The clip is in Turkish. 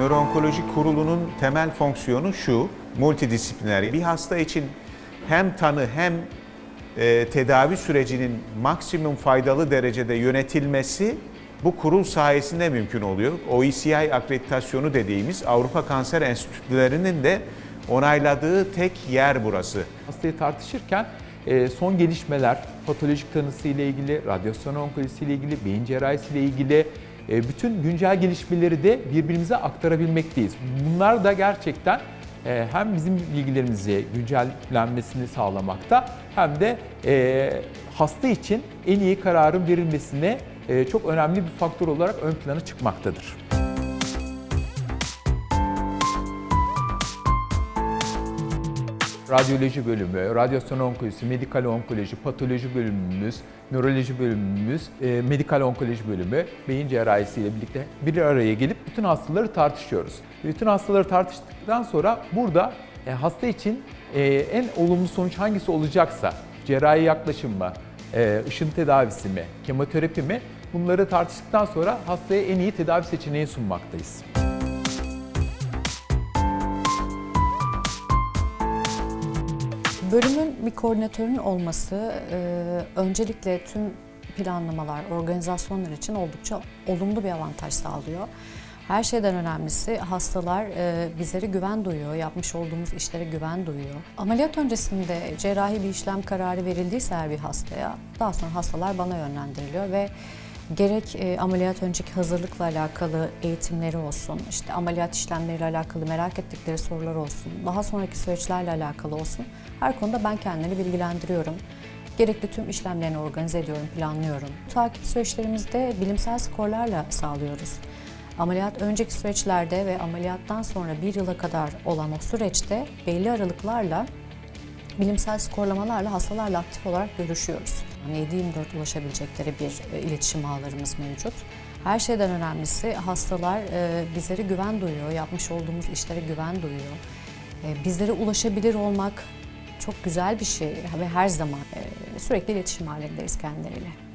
Nöroonkoloji Kurulu'nun temel fonksiyonu şu, multidisipliner. Bir hasta için hem tanı hem e, tedavi sürecinin maksimum faydalı derecede yönetilmesi bu kurul sayesinde mümkün oluyor. OECD akreditasyonu dediğimiz Avrupa Kanser Enstitülerinin de onayladığı tek yer burası. Hastayı tartışırken e, son gelişmeler, patolojik tanısı ile ilgili, radyasyon onkolojisi ile ilgili, beyin cerrahisi ile ilgili bütün güncel gelişmeleri de birbirimize aktarabilmekteyiz. Bunlar da gerçekten e, hem bizim bilgilerimizi güncellenmesini sağlamakta hem de e, hasta için en iyi kararın verilmesine e, çok önemli bir faktör olarak ön plana çıkmaktadır. Radyoloji bölümü, radyasyon onkolojisi, medikal onkoloji, patoloji bölümümüz, nöroloji bölümümüz, e, medikal onkoloji bölümü, beyin cerrahisi ile birlikte bir araya gelip bütün hastaları tartışıyoruz. Bütün hastaları tartıştıktan sonra burada e, hasta için e, en olumlu sonuç hangisi olacaksa, cerrahi yaklaşım mı, e, ışın tedavisi mi, kemoterapi mi bunları tartıştıktan sonra hastaya en iyi tedavi seçeneği sunmaktayız. Bölümün bir koordinatörün olması e, öncelikle tüm planlamalar, organizasyonlar için oldukça olumlu bir avantaj sağlıyor. Her şeyden önemlisi hastalar e, bizlere güven duyuyor, yapmış olduğumuz işlere güven duyuyor. Ameliyat öncesinde cerrahi bir işlem kararı verildiyse her bir hastaya, daha sonra hastalar bana yönlendiriliyor ve gerek e, ameliyat önceki hazırlıkla alakalı eğitimleri olsun, işte ameliyat işlemleriyle alakalı merak ettikleri sorular olsun, daha sonraki süreçlerle alakalı olsun. Her konuda ben kendileri bilgilendiriyorum. Gerekli tüm işlemlerini organize ediyorum, planlıyorum. Takip süreçlerimizde bilimsel skorlarla sağlıyoruz. Ameliyat önceki süreçlerde ve ameliyattan sonra bir yıla kadar olan o süreçte belli aralıklarla bilimsel skorlamalarla hastalarla aktif olarak görüşüyoruz. Yani 7-24 ulaşabilecekleri bir e, iletişim ağlarımız mevcut. Her şeyden önemlisi hastalar e, bizlere güven duyuyor, yapmış olduğumuz işlere güven duyuyor. E, Bizlere ulaşabilir olmak çok güzel bir şey ve her zaman sürekli iletişim halindeyiz kendileriyle.